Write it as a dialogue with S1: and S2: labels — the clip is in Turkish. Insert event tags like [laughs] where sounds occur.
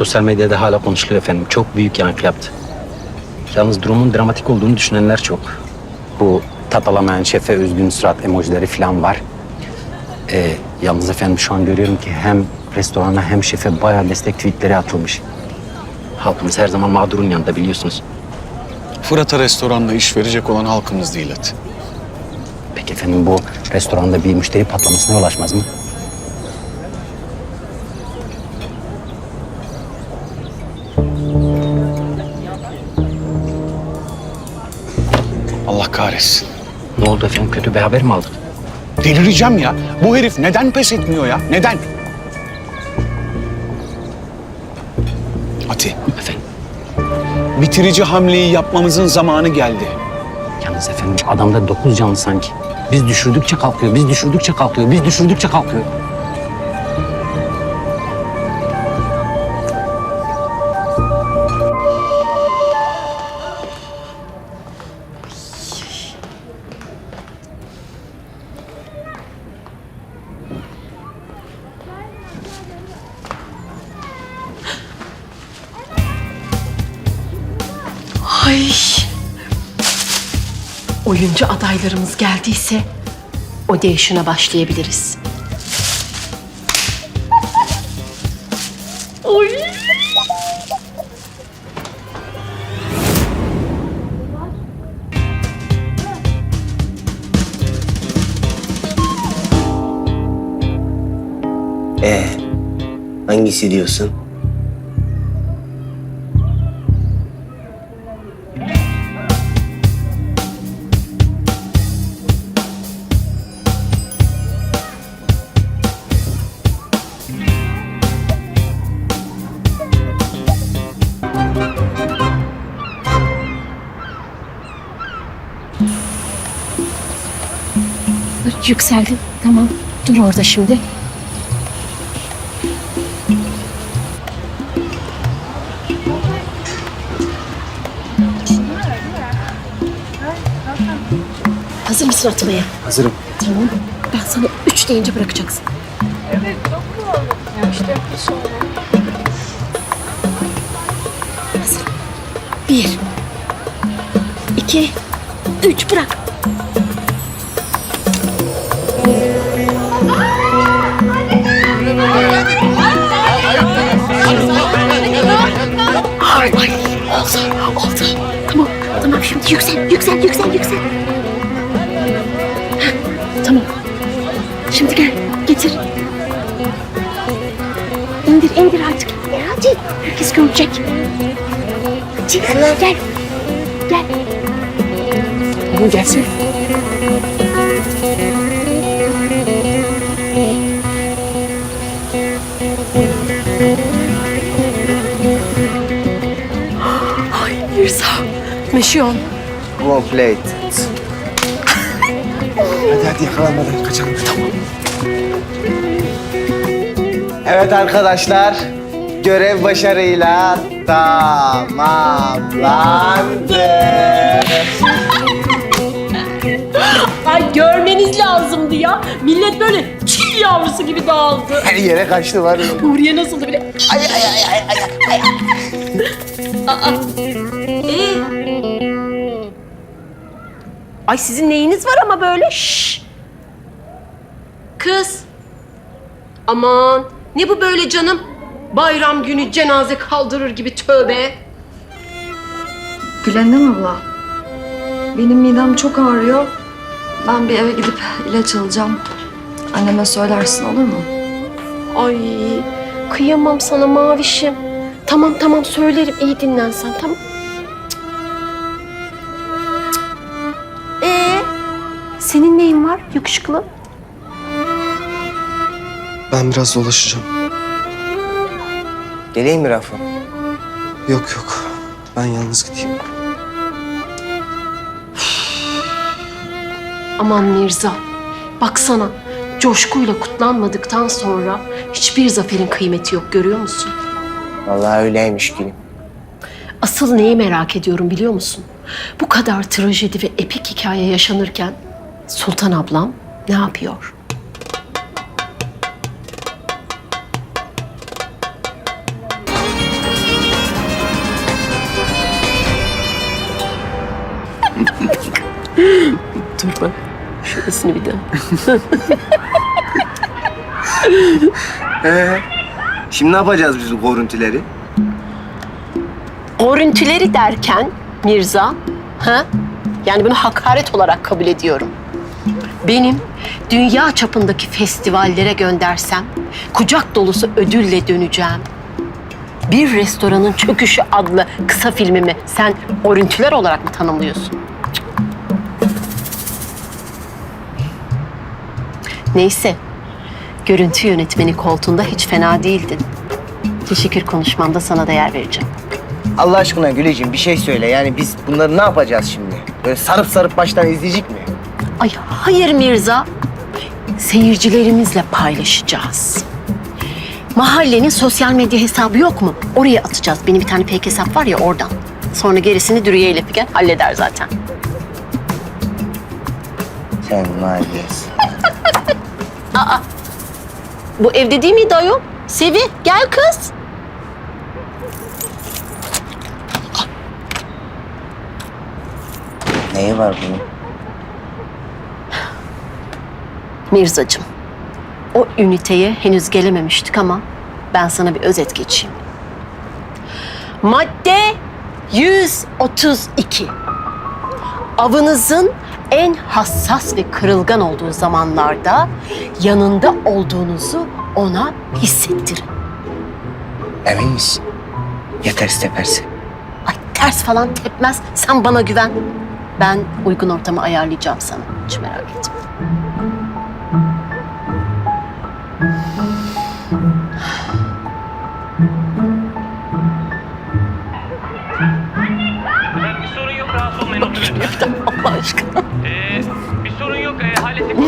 S1: sosyal medyada hala konuşuluyor efendim. Çok büyük yankı yaptı. Yalnız durumun dramatik olduğunu düşünenler çok. Bu tat alamayan şefe üzgün surat emojileri falan var. Ee, yalnız efendim şu an görüyorum ki hem restorana hem şefe bayağı destek tweetleri atılmış. Halkımız her zaman mağdurun yanında biliyorsunuz.
S2: Fırat'a restoranda iş verecek olan halkımız değil et.
S1: Peki efendim bu restoranda bir müşteri patlamasına yol açmaz mı?
S2: Allah kahretsin.
S1: Ne oldu efendim kötü bir haber mi aldık?
S2: Delireceğim ya. Bu herif neden pes etmiyor ya? Neden? Ati,
S1: Efendim
S2: bitirici hamleyi yapmamızın zamanı geldi.
S1: yalnız efendim adamda dokuz canlı sanki. Biz düşürdükçe kalkıyor, biz düşürdükçe kalkıyor, biz düşürdükçe kalkıyor.
S3: Ay. Oyuncu adaylarımız geldiyse audition'a başlayabiliriz. [laughs] Oy.
S4: Ee, hangisi diyorsun?
S3: Yükseldi. Tamam. Dur orada şimdi. Hazır mısın atmaya?
S4: Hazırım.
S3: Tamam. Ben sana üç deyince bırakacaksın. Hazır. Bir. iki, Üç bırak. Oldu, oldu. Tamam, tamam şimdi yüksel, yüksel, yüksel, yüksel. Heh, tamam. Şimdi gel, getir. İndir, indir artık. Hadi, herkes görecek. Hadi, gel. Gel. Tamam, gelsin. Meşiyon.
S4: Complete. hadi hadi yakalanmadan kaçalım. Tamam. Evet arkadaşlar. Görev başarıyla tamamlandı.
S3: Ay görmeniz lazımdı ya. Millet böyle çil yavrusu gibi dağıldı.
S4: Her yere kaçtı var. ya.
S3: Huriye nasıldı bile?
S4: Ay ay ay ay ay.
S3: Ee? Ay sizin neyiniz var ama böyle? Şşş. Kız. Aman ne bu böyle canım? Bayram günü cenaze kaldırır gibi tövbe.
S5: Gülendam abla. Benim midem çok ağrıyor. Ben bir eve gidip ilaç alacağım. Anneme söylersin olur mu?
S3: Ay kıyamam sana mavişim. Tamam tamam söylerim iyi dinlen sen tamam. Senin neyin var yakışıklı?
S6: Ben biraz dolaşacağım.
S4: Geleyim mi Rafa?
S6: Yok yok. Ben yalnız gideyim.
S3: Aman Mirza, baksana coşkuyla kutlanmadıktan sonra hiçbir zaferin kıymeti yok görüyor musun?
S4: Vallahi öyleymiş gülüm.
S3: Asıl neyi merak ediyorum biliyor musun? Bu kadar trajedi ve epik hikaye yaşanırken Sultan ablam ne yapıyor? Dur bak. Şurasını bir daha.
S4: ee, şimdi ne yapacağız biz bu görüntüleri?
S3: Görüntüleri derken Mirza, ha? Yani bunu hakaret olarak kabul ediyorum. Benim dünya çapındaki festivallere göndersem kucak dolusu ödülle döneceğim. Bir restoranın çöküşü adlı kısa filmimi sen görüntüler olarak mı tanımlıyorsun? Neyse, görüntü yönetmeni koltuğunda hiç fena değildin. Teşekkür konuşmanda sana değer vereceğim.
S4: Allah aşkına Güleciğim bir şey söyle. Yani biz bunları ne yapacağız şimdi? Böyle sarıp sarıp baştan izleyecek mi?
S3: Ay hayır Mirza. Seyircilerimizle paylaşacağız. Mahallenin sosyal medya hesabı yok mu? Oraya atacağız. Benim bir tane fake hesap var ya oradan. Sonra gerisini Dürüye ile Figen halleder zaten.
S4: Sen mahallesin. [laughs]
S3: Bu evde değil miydi ayol? Sevi gel kız.
S4: Neyi var bunun?
S3: Mirzacığım. O üniteye henüz gelememiştik ama ben sana bir özet geçeyim. Madde 132. Avınızın en hassas ve kırılgan olduğu zamanlarda yanında olduğunuzu ona hissettirin.
S4: Emin misin? Ya ters teperse?
S3: Ay ters falan tepmez. Sen bana güven. Ben uygun ortamı ayarlayacağım sana. Hiç merak etme.
S7: Ee, bir sorun yok ee, hallettik.